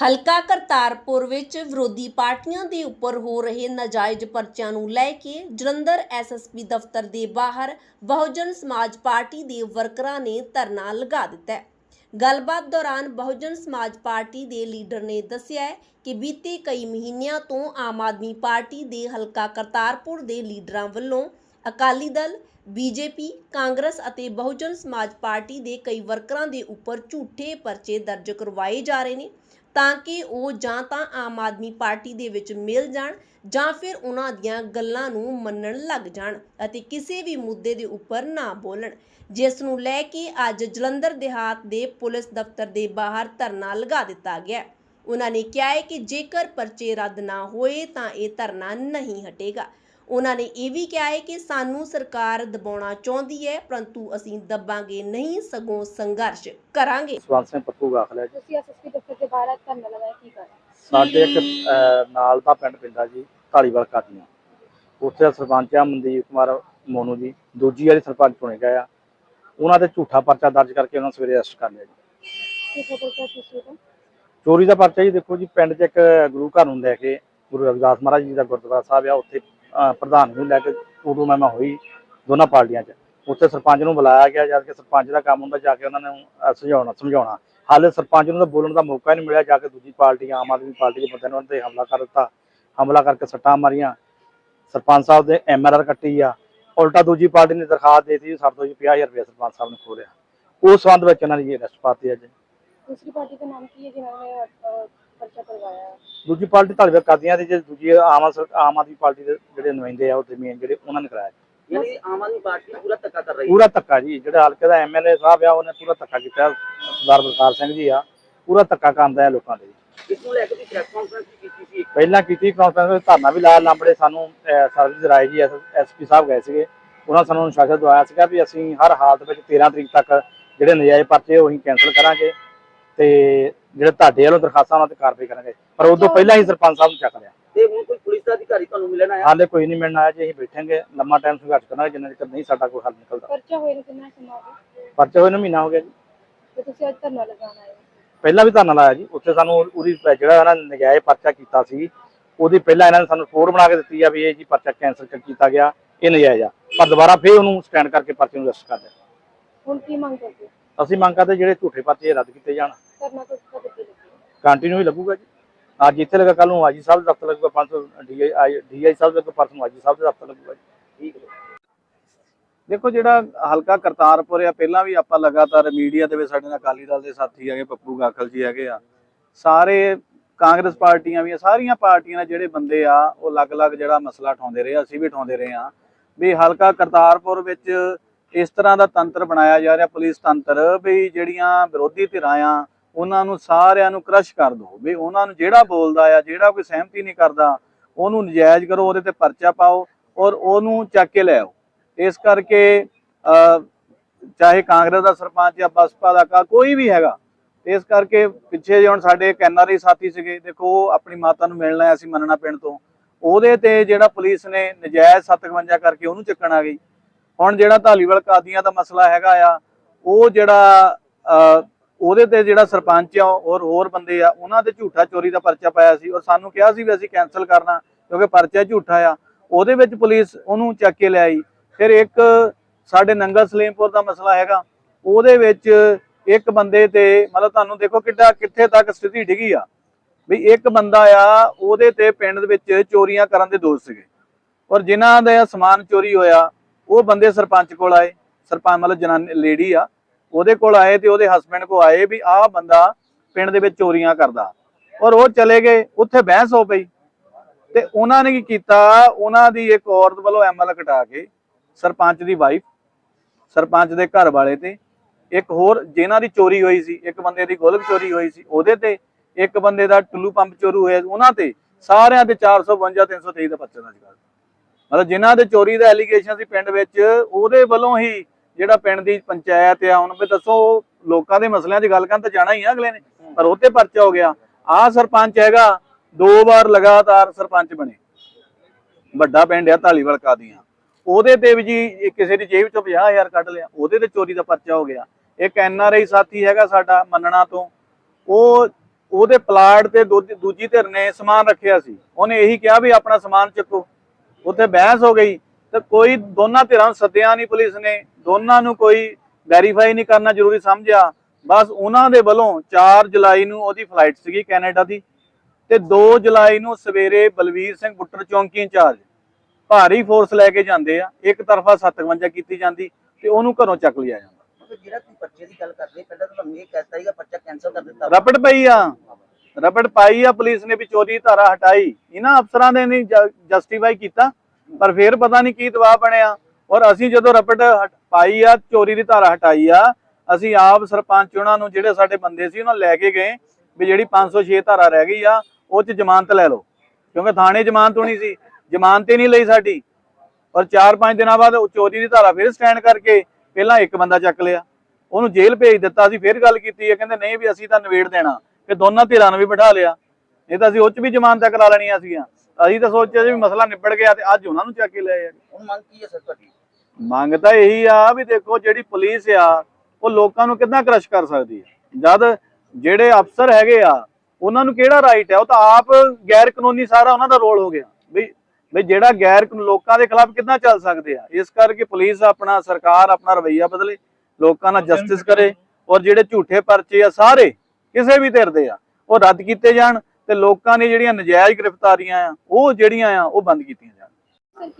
ਹਲਕਾ ਕਰਤਾਰਪੁਰ ਵਿੱਚ ਵਿਰੋਧੀ ਪਾਰਟੀਆਂ ਦੇ ਉੱਪਰ ਹੋ ਰਹੇ ਨਾਜਾਇਜ਼ ਪਰਚਿਆਂ ਨੂੰ ਲੈ ਕੇ ਜਲੰਧਰ ਐਸਐਸਪੀ ਦਫ਼ਤਰ ਦੇ ਬਾਹਰ ਬਹੁਜਨ ਸਮਾਜ ਪਾਰਟੀ ਦੇ ਵਰਕਰਾਂ ਨੇ ਧਰਨਾ ਲਗਾ ਦਿੱਤਾ ਹੈ। ਗੱਲਬਾਤ ਦੌਰਾਨ ਬਹੁਜਨ ਸਮਾਜ ਪਾਰਟੀ ਦੇ ਲੀਡਰ ਨੇ ਦੱਸਿਆ ਹੈ ਕਿ ਬੀਤੇ ਕਈ ਮਹੀਨਿਆਂ ਤੋਂ ਆਮ ਆਦਮੀ ਪਾਰਟੀ ਦੇ ਹਲਕਾ ਕਰਤਾਰਪੁਰ ਦੇ ਲੀਡਰਾਂ ਵੱਲੋਂ ਅਕਾਲੀ ਦਲ, ਬੀਜੇਪੀ, ਕਾਂਗਰਸ ਅਤੇ ਬਹੁਜਨ ਸਮਾਜ ਪਾਰਟੀ ਦੇ ਕਈ ਵਰਕਰਾਂ ਦੇ ਉੱਪਰ ਝੂਠੇ ਪਰਚੇ ਦਰਜ ਕਰਵਾਏ ਜਾ ਰਹੇ ਨੇ। ਤਾਂ ਕਿ ਉਹ ਜਾਂ ਤਾਂ ਆਮ ਆਦਮੀ ਪਾਰਟੀ ਦੇ ਵਿੱਚ ਮਿਲ ਜਾਣ ਜਾਂ ਫਿਰ ਉਹਨਾਂ ਦੀਆਂ ਗੱਲਾਂ ਨੂੰ ਮੰਨਣ ਲੱਗ ਜਾਣ ਅਤੇ ਕਿਸੇ ਵੀ ਮੁੱਦੇ ਦੇ ਉੱਪਰ ਨਾ ਬੋਲਣ। ਜਿਸ ਨੂੰ ਲੈ ਕੇ ਅੱਜ ਜਲੰਧਰ ਦਿਹਾਤ ਦੇ ਪੁਲਿਸ ਦਫ਼ਤਰ ਦੇ ਬਾਹਰ ਧਰਨਾ ਲਗਾ ਦਿੱਤਾ ਗਿਆ। ਉਹਨਾਂ ਨੇ ਕਿਹਾ ਹੈ ਕਿ ਜੇਕਰ ਪਰਚੇ ਰੱਦ ਨਾ ਹੋਏ ਤਾਂ ਇਹ ਧਰਨਾ ਨਹੀਂ ਹਟੇਗਾ। ਉਹਨਾਂ ਨੇ ਇਹ ਵੀ ਕਿਹਾ ਹੈ ਕਿ ਸਾਨੂੰ ਸਰਕਾਰ ਦਬਾਉਣਾ ਚਾਹੁੰਦੀ ਹੈ ਪਰੰਤੂ ਅਸੀਂ ਦਬਾਂਗੇ ਨਹੀਂ ਸਗੋਂ ਸੰਘਰਸ਼ ਕਰਾਂਗੇ। ਸਵੰਤ ਸਿੰਘ ਪੱਪੂ ਗਾਖਲਾ ਜੀ। ਤੁਸੀਂ ਐਸਐਸਪੀ ਦਫ਼ਤਰ ਧਰਨਾ ਲਗਾਇਆ ਕੀ ਸਾਡੇ ਇੱਕ ਅਹ, ਨਾਲ ਦਾ ਪਿੰਡ ਪਿੰਡਾ ਜੀ ਢਾਲੀਵਾਲ ਕਾਦੀਆਂ। ਉੱਥੇ ਦਾ ਸਰਪੰਚ ਆ ਮਨਦੀਪ ਕੁਮਾਰ ਮੋਨੂ ਜੀ ਦੂਜੀ ਵਾਰੀ ਸਰਪੰਚ ਚੁਣੇ ਗਏ ਆ। ਉਹਨਾਂ ਤੇ ਝੂਠਾ ਪਰਚਾ ਦਰਜ ਕਰਕੇ ਉਹਨਾਂ ਨੂੰ ਸਵੇਰੇ ਅਰੈਸਟ ਕਰ ਲਿਆ ਜੀ। ਕੀ ਖਬਰ ਕਿਆ ਤੁਸੀਂ ਤੋਂ ਚੋਰੀ ਦਾ ਪਰਚਾ ਜੀ ਦੇਖੋ ਜੀ ਪਿੰਡ 'ਚ ਇੱਕ ਗੁਰੂ ਘਰ ਨੂੰ ਲੈ ਕੇ ਗੁਰੂ ਰਵਿਦਾਸ ਮਹਾਰਾਜ ਜੀ ਦਾ ਗੁਰਦੁਆਰਾ ਸਾਹਿਬ ਆ। ਉੱਥੇ ਅਹ, ਪ੍ਰਧਾਨ ਨੂੰ ਲੈ ਕੇ ਉਦੋਂ ਮੈਂ ਹੋਈ ਦੋਨਾਂ ਪਾਰਟੀਆਂ 'ਚ। ਉੱਥੇ ਸਰਪੰਚ ਨੂੰ ਬੁਲਾਇਆ ਗਿਆ ਜਦ ਕਿ ਸਰਪੰਚ ਦਾ ਕੰਮ ਹੁੰਦਾ ਜਾ ਕੇ ਉਹਨਾਂ ਨੂੰ ਅਹ, ਸੁਝਾਉਣਾ ਸਮਝਾਉਣਾ। ਹਾਲੇ ਸਰਪੰਚ ਨੂੰ ਤਾਂ ਬੋਲਣ ਦਾ ਮੌਕਾ ਨਹੀਂ ਮਿਲਿਆ ਜਾ ਕੇ ਦੂਜੀ ਪਾਰਟੀ ਆਮ ਆਦਮੀ ਪਾਰਟੀ ਦੇ ਬੰਦਿਆਂ ਨੇ ਉਹਨਾਂ ਤੇ ਹਮਲਾ ਕਰ ਦਿੱਤਾ। ਹਮਲਾ ਕਰਕੇ ਸੱਟਾਂ ਮਾਰੀਆਂ। ਸਰਪੰਚ ਸਾਹਿਬ ਦੇ ਐਮਆਰਆਰ ਕੱਟੀ ਆ। ਉਲਟਾ ਦੂਜੀ ਪਾਰਟੀ ਨੇ ਦਰਖਾਸਤ ਦੇ ਦਿੱਤੀ ਸਾਡੇ ਤੋਂ ਜੀ 50000 ਰੁਪਏ ਸਰਪੰਚ ਸਾਹਿਬ ਨੇ ਖੋਲਿਆ। ਉਸ ਸੰਬੰਧ ਵਿੱਚ ਉਹਨਾਂ ਨੇ ਅਰੈਸਟ ਪਾਤੀ ਅੱਜ। ਦੂਸਰੀ ਪਾਰਟੀ ਦਾ ਨਾਮ ਕੀ ਹੈ ਜਿਨ੍ਹਾਂ ਨੇ ਪਰਚਾ ਕਰਵਾਇਆ? ਦੂਜੀ ਪਾਰਟੀ ਧਾਲੀਵਾਲ ਕਰਦੀਆਂ ਤੇ ਜੇ ਦੂਜੀ ਆਮ ਆਦ- ਆਮ ਆਦਮੀ ਪਾਰਟੀ ਦੇ ਜਿਹੜੇ ਨੁਮਾਇੰਦੇ ਆ ਉਹਦੇ ਮੇਨ ਜਿਹੜੇ ਉਹਨਾਂ ਨੇ ਕਰਾਇਆ। ਯਾਨੀ ਆਮ ਆਦਮੀ ਪਾਰਟੀ ਪੂਰਾ ਧੱਕਾ ਕਰ ਰਹੀ ਹੈ। ਪੂਰਾ ਧੱਕਾ ਜੀ ਜਿਹੜਾ ਹਲਕੇ ਦਾ ਐਮਐਲਏ ਸਾਹਿਬ ਆ ਉਹਨੇ ਪੂਰਾ ਧੱਕਾ ਕੀਤਾ। ਸਰਦਾਰ ਬਲਕਾਰ ਸਿੰਘ ਜੀ ਆ ਪੂਰਾ ਧੱਕਾ ਕਰਦਾ ਹੈ ਲੋਕਾਂ ਦੇ। ਇਸ ਨੂੰ ਲੈ ਕੇ ਵੀ ਪ੍ਰੈਸ ਕਾਨਫਰੰਸ ਵੀ ਕੀਤੀ ਸੀ ਪਹਿਲਾਂ ਕੀਤੀ ਕਾਨਫਰੰਸ ਵਿੱਚ ਧਰਨਾ ਵੀ ਲਾਇਆ ਲਾਂਬੜੇ ਸਾਨੂੰ ਅਹ, ਸਰਬਜੀਤ ਰਾਏ ਜੀ ਐਸਪੀ ਸਾਹਿਬ ਗਏ ਸੀਗੇ। ਉਹਨਾਂ ਸਾਨੂੰ ਅਨੁਸ਼ਾਸਨ ਦਵਾਇਆ ਸੀਗਾ ਵੀ ਅਸੀਂ ਹਰ ਹਾਲਤ ਵਿੱਚ 13 ਤਰੀਕ ਤੱਕ ਜਿਹੜੇ ਨਜਾਇਜ਼ ਪਰਚੇ ਉਹ ਅਸੀਂ ਕੈਂਸਲ ਕਰਾਂਗੇ ਤੇ ਜਿਹੜੇ ਤੁਹਾਡੇ ਵੱਲੋਂ ਦਰਖਾਸਤਾਂ ਉਹਨਾਂ ਤੇ ਕਾਰਵਾਈ ਕਰਾਂਗੇ। ਪਰ ਉਦੋਂ ਪਹਿਲਾਂ ਹੀ ਸਰਪੰਚ ਸਾਹਿਬ ਨੂੰ ਚੱਕ ਲਿਆ। ਤੇ ਹੁਣ ਕੋਈ ਪੁਲਿਸ ਦਾ ਅਧਿਕਾਰੀ ਤੁਹਾਨੂੰ ਮਿਲਣ ਆਇਆ? ਹਾਲੇ ਕੋਈ ਨਹੀਂ ਮਿਲਣ ਆਇਆ ਜੀ ਅਸੀਂ ਬੈਠਾਂਗੇ ਲੰਮਾ ਟਾਈਮ ਸੰਘਰਸ਼ ਕਰਾਂਗੇ ਜਿੰਨਾ ਚਿਰ ਨਹੀਂ ਸਾਡਾ ਕੋਈ ਹੱਲ ਨਿਕਲਦਾ। ਪਰਚਾ ਹੋਏ ਨੂੰ ਕਿੰਨਾ ਸਮਾਂ ਹੋ ਗਿਆ? ਪਰਚੇ ਹੋਏ ਨੂੰ ਮਹੀਨਾ ਹੋ ਗਿਆ ਜੀ। ਤੇ ਤੁਸੀਂ ਅੱਜ ਧਰਨਾ ਲਗਾਉਣ ਆਏ ਹੋ। ਪਹਿਲਾਂ ਵੀ ਧਰਨਾ ਲਾਇਆ ਜੀ ਉੱਥੇ ਸਾਨੂੰ ਉਹਦੀ ਜਿਹੜਾ ਇਹਨਾਂ ਨੇ ਨਜਾਇਜ਼ ਪਰਚਾ ਕੀਤਾ ਸੀ ਉਹਦੀ ਪਹਿਲਾਂ ਇਹਨਾਂ ਨੇ ਸਾਨੂੰ ਰਿਪੋਰਟ ਬਣਾ ਕੇ ਦਿੱਤੀ ਆ ਵੀ ਇਹ ਜੀ ਪਰਚਾ ਕੈਂਸਲ ਕੀਤਾ ਗਿਆ ਇਹ ਨਜਾਇਜ਼ ਆ। ਪਰ ਦੁਬਾਰਾ ਫੇਰ ਉਹਨੂੰ ਸਟੈਂਡ ਕਰਕੇ ਪਰਚੇ ਨੂੰ ਰਜਿਸਟਰ ਕਰ ਲਿਆ। ਹੁਣ ਕੀ ਮੰਗ ਕਰਦੇ ਹੋ? ਅਸੀਂ ਮੰਗ ਕਰਦੇ ਜਿਹੜੇ ਝੂਠੇ ਪਰਚੇ ਇਹ ਰੱਦ ਕੀਤੇ ਜਾਣ। ਧਰਨਾ ਤੋਂ ਕਦ ਲੱਗੀ ਕੰਟੀਨਿਊ ਹੀ ਲੱਗੂਗਾ ਜੀ। ਅੱਜ ਇੱਥੇ ਲੱਗਾ ਕੱਲ ਨੂੰ ਆਜੀ ਸਾਹਿਬ ਦੇ ਦਫ਼ਤਰ ਲੱਗੂਗਾ 500 ਡੀਆਈ ਡੀਆਈ ਸਾਹਿਬ ਦੇ ਪਰਸੋਂ ਨੂੰ ਆਜੀ ਸਾਹਿਬ ਦੇ ਦਫ਼ਤਰ ਲੱਗੂਗਾ ਠੀਕ ਹੈ। ਦੇਖੋ ਜਿਹੜਾ ਹਲਕਾ ਕਰਤਾਰਪੁਰ ਆ ਪਹਿਲਾਂ ਵੀ ਆਪਾਂ ਲਗਾਤਾਰ ਮੀਡੀਆ ਦੇ ਵਿੱਚ ਸਾਡੇ ਨਾਲ ਅਕਾਲੀ ਦਲ ਦੇ ਸਾਥੀ ਹੈਗੇ ਪੱਪੂ ਗਾਖਲ ਜੀ ਹੈਗੇ ਆ। ਸਾਰੇ ਕਾਂਗਰਸ ਪਾਰਟੀਆਂ ਵੀ ਆ ਸਾਰੀਆਂ ਪਾਰਟੀਆਂ ਦੇ ਜਿਹੜੇ ਬੰਦੇ ਆ ਉਹ ਅਲੱਗ-ਅਲੱਗ ਜਿਹੜਾ ਮਸਲਾ ਉਠਾਉਂਦੇ ਰਹੇ ਅਸੀਂ ਵੀ ਉਠਾਉਂਦੇ ਰਹੇ ਆ। ਵੀ ਹਲਕਾ ਕਰਤਾਰਪੁਰ ਵਿੱਚ ਇਸ ਤਰ੍ਹਾਂ ਦਾ ਤੰਤਰ ਬਣਾਇਆ ਜਾ ਰਿਹਾ ਪੁਲਿਸ ਤੰਤਰ ਵੀ ਜਿਹੜੀਆਂ ਵਿਰੋਧੀ ਧਿਰਾਂ ਆ ਉਹਨਾਂ ਨੂੰ ਸਾਰਿਆਂ ਨੂੰ ਕ੍ਰਸ਼ ਕਰ ਦਿਓ ਵੀ ਉਹਨਾਂ ਨੂੰ ਜਿਹੜਾ ਬੋਲਦਾ ਆ ਜਿਹੜਾ ਕੋਈ ਸਹਿਮਤੀ ਨਹੀਂ ਕਰਦਾ ਉਹਨੂੰ ਨਜਾਇਜ਼ ਕਰੋ ਉਹਦੇ ਤੇ ਪਰਚਾ ਪਾਓ ਔਰ ਉਹਨੂੰ ਚੱਕ ਕੇ ਲੈ ਆਓ। ਇਸ ਕਰਕੇ ਚਾਹੇ ਕਾਂਗਰਸ ਦਾ ਸਰਪੰਚ ਜਾਂ ਬਸਪਾ ਦਾ ਕਾ ਕੋਈ ਵੀ ਹੈਗਾ ਇਸ ਕਰਕੇ ਪਿੱਛੇ ਜਿਹੇ ਹੁਣ ਸਾਡੇ ਇੱਕ ਐਨਆਰਆਈ ਸਾਥੀ ਸੀਗੇ ਦੇਖੋ ਉਹ ਆਪਣੀ ਮਾਤਾ ਨੂੰ ਮਿਲਣਾ ਆਇਆ ਸੀ ਮੰਨਣਾ ਪਿੰਡ ਤੋਂ ਉਹਦੇ ਤੇ ਜਿਹੜਾ ਪੁਲਿਸ ਨੇ ਨਜਾਇਜ਼ 57 ਕਰਕੇ ਉਹਨੂੰ ਚੱਕਣ ਆ ਗਈ। ਹੁਣ ਜਿਹੜਾ ਢਾਲੀਵਾਲ ਕਾਦੀਆਂ ਦਾ ਮਸਲਾ ਹੈਗਾ ਆ ਉਹ ਜਿਹੜਾ ਅ, ਉਹਦੇ ਤੇ ਜਿਹੜਾ ਸਰਪੰਚ ਆ ਔਰ ਹੋਰ ਬੰਦੇ ਆ, ਉਹਨਾਂ ਤੇ ਝੂਠਾ ਚੋਰੀ ਦਾ ਪਰਚਾ ਪਾਇਆ ਸੀ ਔਰ ਸਾਨੂੰ ਕਿਹਾ ਸੀ ਵੀ ਅਸੀਂ ਕੈਨਸਲ ਕਰਨਾ ਕਿਉਂਕਿ ਪਰਚਾ ਝੂਠਾ ਆ। ਉਹਦੇ ਵਿੱਚ ਪੁਲਿਸ ਉਹਨੂੰ ਚੱਕ ਕੇ ਲਿਆਈ। ਫਿਰ ਇੱਕ ਸਾਡੇ ਨੰਗਲ ਸਲੇਮਪੁਰ ਦਾ ਮਸਲਾ ਹੈਗਾ। ਉਹਦੇ ਵਿੱਚ ਇੱਕ ਬੰਦੇ ਤੇ ਮਤਲਬ ਤੁਹਾਨੂੰ ਦੇਖੋ ਕਿੱਡਾ ਕਿੱਥੇ ਤੱਕ ਸਥਿਤੀ ਡਿੱਗੀ ਆ। ਵੀ ਇੱਕ ਬੰਦਾ ਆ, ਉਹਦੇ ਤੇ ਪਿੰਡ ਦੇ ਵਿੱਚ ਚੋਰੀਆਂ ਕਰਨ ਦੇ ਦੋਸ਼ ਸੀਗੇ। ਔਰ ਜਿਨ੍ਹਾਂ ਦਾ ਸਮਾਨ ਚੋਰੀ ਹੋਇਆ, ਉਹ ਬੰਦੇ ਸਰਪੰਚ ਕੋਲ ਆਏ। ਸਰਪੰਚ ਮਤਲਬ ਜਨਾਨੀ ਲੇਡੀ ਆ। ਉਹਦੇ ਕੋਲ ਆਏ ਤੇ ਉਹਦੇ ਹਸਬੰਡ ਕੋਲ ਆਏ ਵੀ ਆਹ ਬੰਦਾ ਪਿੰਡ ਦੇ ਵਿੱਚ ਚੋਰੀਆਂ ਕਰਦਾ। ਔਰ ਉਹ ਚਲੇ ਗਏ, ਉੱਥੇ ਬਹਿਸ ਹੋ ਪਈ। ਤੇ ਉਹਨਾਂ ਨੇ ਕੀ ਕੀਤਾ? ਉਹਨਾਂ ਦੀ ਇੱਕ ਔਰਤ ਵੱਲੋਂ ਐਮਐਲ ਕਟਾ ਕੇ ਸਰਪੰਚ ਦੀ ਵਾਈਫ ਸਰਪੰਚ ਦੇ ਘਰ ਵਾਲੇ ਤੇ ਇੱਕ ਹੋਰ ਜਿਨ੍ਹਾਂ ਦੀ ਚੋਰੀ ਹੋਈ ਸੀ, ਇੱਕ ਬੰਦੇ ਦੀ ਗੋਲਕ ਚੋਰੀ ਹੋਈ ਸੀ, ਉਹਦੇ ਤੇ ਇੱਕ ਬੰਦੇ ਦਾ ਟੁੱਲੂ ਪੰਪ ਚੋਰੂ ਹੋਇਆ। ਉਹਨਾਂ ਤੇ ਸਾਰਿਆਂ ਤੇ 452 323 ਦਾ ਪਰਚਾ ਦਰਜ ਕਰ ਮਤਲਬ ਜਿਨ੍ਹਾਂ ਦੇ ਚੋਰੀ ਦਾ ਐਲੀਗੇਸ਼ਨ ਸੀ ਪਿੰਡ ਵਿੱਚ, ਉਹਦੇ ਵੱਲੋਂ ਹੀ ਜਿਹੜਾ ਪਿੰਡ ਦੀ ਪੰਚਾਇਤ ਆ ਹੁਣ ਵੀ ਦੱਸੋ ਲੋਕਾਂ ਦੇ ਮਸਲਿਆਂ 'ਚ ਗੱਲ ਕਰਨ ਤਾਂ ਜਾਣਾ ਹੀ ਆ ਅਗਲੇ ਨੇ ਪਰ ਉਹ ਤੇ ਪਰਚਾ ਹੋ ਗਿਆ। ਆ ਸਰਪੰਚ ਹੈਗਾ ਦੋ ਵਾਰ ਲਗਾਤਾਰ ਸਰਪੰਚ ਬਣੇ। ਵੱਡਾ ਪਿੰਡ ਆ ਢਾਲੀਵਾਲ ਕਾਦੀਆਂ। ਉਹਦੇ ਤੇ ਵੀ ਜੀ ਕਿਸੇ ਦੀ ਜੇਬ ਚੋਂ 50000 ਕੱਢ ਲਿਆ ਉਹਦੇ ਤੇ ਚੋਰੀ ਦਾ ਪਰਚਾ ਹੋ ਗਿਆ। ਇੱਕ ਐਨਆਰਆਈ ਸਾਥੀ ਹੈਗਾ ਸਾਡਾ ਮੰਨਣਾ ਤੋਂ ਉਹ ਉਹਦੇ ਪਲਾਟ ਤੇ ਦੂਜੀ ਧਿਰ ਨੇ ਸਮਾਨ ਰੱਖਿਆ ਸੀ। ਉਹਨੇ ਇਹੀ ਕਿਹਾ ਵੀ ਆਪਣਾ ਸਮਾਨ ਚੱਕੋ। ਉੱਥੇ ਬਹਿਸ ਹੋ ਗਈ। ਤੇ ਕੋਈ ਦੋਨਾਂ ਧਿਰਾਂ ਸੱਦਿਆ ਨਹੀਂ ਪੁਲਿਸ ਨੇ ਦੋਨਾਂ ਨੂੰ ਕੋਈ ਵੈਰੀਫਾਈ ਨਹੀਂ ਕਰਨਾ ਜ਼ਰੂਰੀ ਸਮਝਿਆ। ਬਸ ਉਹਨਾਂ ਦੇ ਵੱਲੋਂ 4 ਜੁਲਾਈ ਨੂੰ ਉਹਦੀ ਫਲਾਈਟ ਸੀਗੀ ਕੈਨੇਡਾ ਦੀ ਤੇ 2 ਜੁਲਾਈ ਨੂੰ ਸਵੇਰੇ ਬਲਵੀਰ ਸਿੰਘ ਬੁੱਟਰ ਚੌਂਕੀ ਇੰਚਾਰਜ ਭਾਰੀ ਫੋਰਸ ਲੈ ਕੇ ਜਾਂਦੇ ਆ ਇੱਕ ਤਰਫਾ 57 ਕੀਤੀ ਜਾਂਦੀ ਤੇ ਉਹਨੂੰ ਘਰੋਂ ਚੱਕ ਲਿਆ ਜਾਂਦਾ। ਜਿਹੜਾ ਤੁਸੀਂ ਪਰਚੇ ਦੀ ਗੱਲ ਕਰਦੇ ਪਹਿਲਾਂ ਤਾਂ ਤੁਹਾਨੂੰ ਇਹ ਕਹਿਤਾ ਸੀਗਾ ਪਰਚਾ ਕੈਂਸਲ ਕਰ ਦਿੱਤਾ। ਰਪਟ ਪਈ ਆ। ਰਪਟ ਪਾਈ ਆ ਪੁਲਿਸ ਨੇ ਵੀ ਚੋਰੀ ਧਾਰਾ ਹਟਾਈ। ਇਹਨਾਂ ਅਫਸਰਾਂ ਨੇ ਨਹੀਂ ਜਸਟੀਫਾਈ ਕੀਤਾ। ਪਰ ਫਿਰ ਪਤਾ ਨਹੀਂ ਕੀ ਦਬਾਅ ਬਣਿਆ। ਔਰ ਅਸੀਂ ਜਦੋਂ ਰਪਟ ਪਾਈ ਆ, ਚੋਰੀ ਦੀ ਧਾਰਾ ਹਟਾਈ ਆ, ਅਸੀਂ ਆਪ ਸਰਪੰਚ ਉਹਨਾਂ ਨੂੰ ਜਿਹੜੇ ਸਾਡੇ ਬੰਦੇ ਸੀ, ਉਹਨਾਂ ਲੈ ਕੇ ਗਏ ਵੀ ਜਿਹੜੀ 506 ਧਾਰਾ ਰਹਿ ਗਈ ਆ, ਉਹ ਚ ਜ਼ਮਾਨਤ ਲੈ ਲਓ। ਕਿਉਂਕਿ ਥਾਣੇ ਜ਼ਮਾਨਤ ਹੋਣੀ ਸੀ, ਜ਼ਮਾਨਤ ਹੀ ਨਹੀਂ ਲਈ ਸਾਡੀ। ਔਰ 4-5 ਦਿਨਾਂ ਬਾਅਦ ਉਹ ਚੋਰੀ ਦੀ ਧਾਰਾ ਫਿਰ ਸਟੈਂਡ ਕਰਕੇ ਪਹਿਲਾਂ ਇੱਕ ਬੰਦਾ ਚੱਕ ਲਿਆ। ਉਹਨੂੰ ਜੇਲ੍ਹ ਭੇਜ ਦਿੱਤਾ ਅਸੀਂ ਫਿਰ ਗੱਲ ਕੀਤੀ ਹੈ ਕਹਿੰਦੇ ਨਹੀਂ ਵੀ ਅਸੀਂ ਤਾਂ ਨਵੇੜ ਦੇਣਾ, ਕਿ ਦੋਨਾਂ ਧਿਰਾਂ ਨੂੰ ਵੀ ਬਿਠਾ ਲਿਆ। ਇਹ ਤਾਂ ਅਸੀਂ ਉਹ 'ਚ ਵੀ ਜ਼ਮਾਨਤਾਂ ਕਰਾ ਲੈਣੀਆਂ ਸੀਗੀਆਂ। ਅਸੀਂ ਤਾਂ ਸੋਚਿਆ ਸੀ ਵੀ ਮਸਲਾ ਨਿਬੜ ਗਿਆ ਤੇ ਅੱਜ ਉਹਨਾਂ ਨੂੰ ਚੱਕ ਕੇ ਲੈ ਆਏ ਹੁਣ ਮੰਗ ਕੀ ਹੈ ਸਰ ਤੁਹਾਡੀ? ਮੰਗ ਤਾਂ ਇਹੀ ਆ ਵੀ ਦੇਖੋ ਜਿਹੜੀ ਪੁਲਿਸ ਆ ਉਹ ਲੋਕਾਂ ਨੂੰ ਕਿੱਦਾਂ ਕ੍ਰਸ਼ ਕਰ ਸਕਦੀ ਹੈ ਜਦ ਜਿਹੜੇ ਅਫਸਰ ਹੈਗੇ ਆ ਉਹਨਾਂ ਨੂੰ ਕਿਹੜਾ ਰਾਈਟ ਹੈ ਉਹ ਤਾਂ ਆਪ ਗੈਰ ਕਾਨੂੰਨੀ ਸਾਰਾ ਉਹਨਾਂ ਦਾ ਰੋਲ ਹੋ ਗਿਆ। ਵੀ ਵੀ ਜਿਹੜਾ ਗੈਰ ਲੋਕਾਂ ਦੇ ਖਿਲਾਫ ਕਿੱਦਾਂ ਚੱਲ ਸਕਦੇ ਆ? ਇਸ ਕਰਕੇ ਪੁਲਿਸ ਆਪਣਾ ਸਰਕਾਰ ਆਪਣਾ ਰਵੱਈਆ ਬਦਲੇ ਲੋਕਾਂ ਨਾਲ ਜਸਟਿਸ ਕਰੇ ਔਰ ਜਿਹੜੇ ਝੂਠੇ ਪਰਚੇ ਆ ਸਾਰੇ ਕਿਸੇ ਵੀ ਧਿਰ ਦੇ ਆ ਉਹ ਰੱਦ ਕੀਤੇ ਜਾਣ। ਤੇ ਲੋਕਾਂ ਦੀ ਜਿਹੜੀਆਂ ਨਜਾਇਜ਼ ਗ੍ਰਿਫਤਾਰੀਆਂ ਆ ਉਹ ਜਿਹੜੀਆਂ ਆ ਉਹ ਬੰਦ ਕੀਤੀਆਂ ਜਾਣ।